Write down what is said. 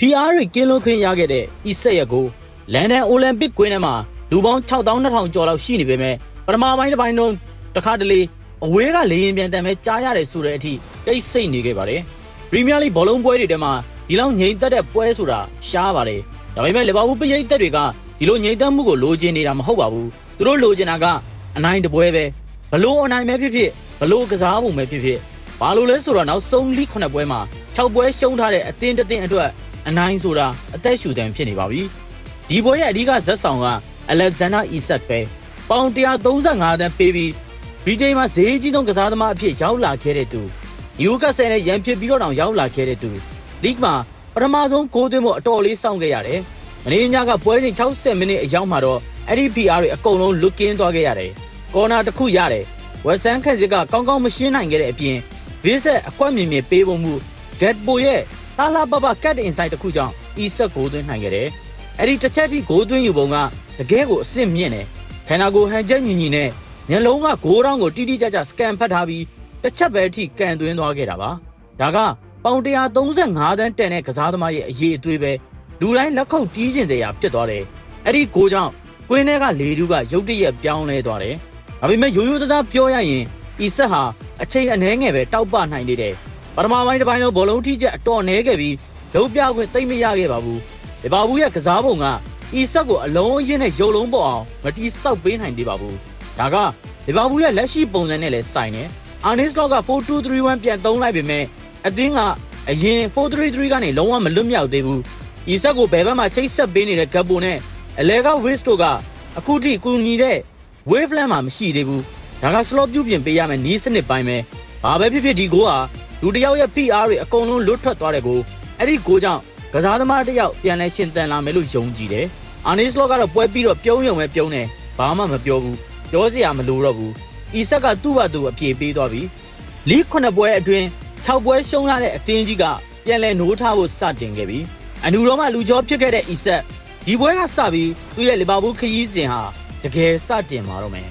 PR တွေကင်းလွတ်ခွင့်ရခဲ့တဲ့အီဆက်ရက်ကိုလန်ဒန်အိုလံပစ်ကွင်းထဲမှာလူပေါင်း6200ကျော်လောက်ရှိနေပေမဲ့ပထမပိုင်းတစ်ပိုင်းတော့တစ်ခါတလေအဝေးကလေရင်ပြန်တန်မဲ့ကြားရတယ်ဆိုတဲ့အထိတိတ်ဆိတ်နေခဲ့ပါတယ်ပရီးမီးယားလိဘောလုံးပွဲတွေထဲမှာဒီလောက်ငြိမ်သက်တဲ့ပွဲဆိုတာရှားပါတယ်ဒါပေမဲ့လီဗာပူးပရိသတ်တွေကဒီလိုငြိမ်သက်မှုကိုလိုချင်နေတာမဟုတ်ပါဘူးသူတို့လိုချင်တာကအနိုင်တစ်ပွဲပဲဘလို့အနိုင်ပဲဖြစ်ဖြစ်ဘလို့ကစားပုံပဲဖြစ်ဖြစ်ဘာလို့လဲဆိုတော့နောက်ဆုံးလီ9ပွဲမှာ6ပွဲရှုံးထားတဲ့အသင်းတစ်သင်းအတွက် အနိုင်ဆိုတာအသက်ရှူတန်ဖြစ်နေပါပြီဒီပွဲရဲ့အဓိကဇက်ဆောင်ကအလက်ဇန်နာအီဆက်ပဲပေါင်135တန်းပေးပြီးဒီချိန်မှာဈေးကြီးဆုံးကစားသမားအဖြစ်ရောက်လာခဲ့တဲ့သူနယူကာဆယ်နဲ့ရန်ဖြစ်ပြီးတော့တောင်ရောက်လာခဲ့တဲ့သူလိဂ်မှာပထမဆုံးဂိုးသွင်းဖို့အတော်လေးစောင့်ခဲ့ရတယ်မင်းညကပွဲချိန်60မိနစ်အရောက်မှာတော့အဲ့ဒီ PR တွေအကုန်လုံးလွတ်ကင်းသွားခဲ့ရတယ်ကော်နာတစ်ခုရတယ်ဝက်ဆန်ခက်စစ်ကကောင်းကောင်းမရှင်းနိုင်ခဲ့တဲ့အပြင်ဗစ်ဆက်အကွက်မြင်မြင်ပေးပုံမှုဂက်ပိုရဲ့ လာလာပပကတ်အင်ဆိုင်တစ်ခုကြောင့်အီဆက်ဂိုးသွင်းနိုင်ခဲ့တယ်အဲ့ဒီတစ်ချက်ထိဂိုးသွင်းယူပုံကတကယ်ကိုအစ်စ်မြင့်တယ်ခန္ဓာကိုယ်ဟန်ချက်ညီညီနဲ့မျက်လုံးကဂိုးတောင်းကိုတိတိကျကျစကန်ဖတ်ထားပြီးတစ်ချက်ပဲအထိကန်သွင်းသွားခဲ့တာပါဒါကပေါင်135တန်းတန်တဲ့ကစားသမားရဲ့အရေးအသွေးပဲလူတိုင်းလက်ခုပ်တီးကျင်တဲ့အရာဖြစ်သွားတယ်အဲ့ဒီဂိုးကြောင့်ကွင်းထဲကလေတူးကရုတ်တရက်ပြောင်းလဲသွားတယ်ဒါပေမဲ့ရိုးရိုးသားသားပြောရရင်ဤဆက်ဟာအချိန်အနည်းငယ်ပဲတောက်ပနိုင်နေတယ် ပထမပိုင်းတစ်ပိုင်းတော့ဘောလုံးထိချက်အတော်နှဲခဲ့ပြီးလုံးပြခွင့်တိတ်မရခဲ့ပါဘူးဒီပါဘူးရဲ့ကစားပုံကဤဆက်ကိုအလုံးအင်းနဲ့ရုပ်လုံးပေါ်အောင်မတီးဆောက်ပေးနိုင်သေးပါဘူးဒါကဒီပါဘူးရဲ့လက်ရှိပုံစံနဲ့လည်းဆိုင်တယ်အာနစ်လော့က4231ပြန်သုံးလိုက်ပေမဲ့အသင်းကအရင်433ကနေလုံးဝမလွတ်မြောက်သေးဘူးဤဆက်ကိုဘယ်ဘက်မှချိတ်ဆက်ပေးနေတဲ့ဂပ်ပိုနဲ့အလဲကဝစ်တိုကအခုထိကူညီတဲ့ wave land မှာမရှိသေးဘူးဒါက slot ပြုပြင်ပေးရမယ်နီးစနစ်ပိုင်းပဲဘာပဲဖြစ်ဖြစ်ဒီကိုဟာ လူတစ်ယောက်ရဲ့ PR တွေအကုန်လုံးလွတ်ထွက်သွားတဲ့ကိုအဲ့ဒီကိုကြောင့်ကစားသမားတစ်ယောက်ပြန်လဲရှင်တန်လာမယ်လို့ယုံကြည်တယ်အာနီစလော့ကတော့ပွဲပြီးတော့ပြုံးယုံပဲပြုံးတယ်ဘာမှမပြောဘူးပြောစရာမလိုတော့ဘူးအီဆက်ကသူ့ဘာသူအပြေပေးသွားပြီလီ9ပွဲအတွင်း6ပွဲရှုံးရတဲ့အသင်းကြီးကပြန်လဲနိုးထားဖို့စတင်ခဲ့ပြီအန်နူရောမှလူကြောဖြစ်ခဲ့တဲ့အီဆက်ဒီပွဲကစပြီးသူ့ရဲ့လီဗာပူးခရီးစဉ်ဟာတကယ်စတင်มาတော့မယ်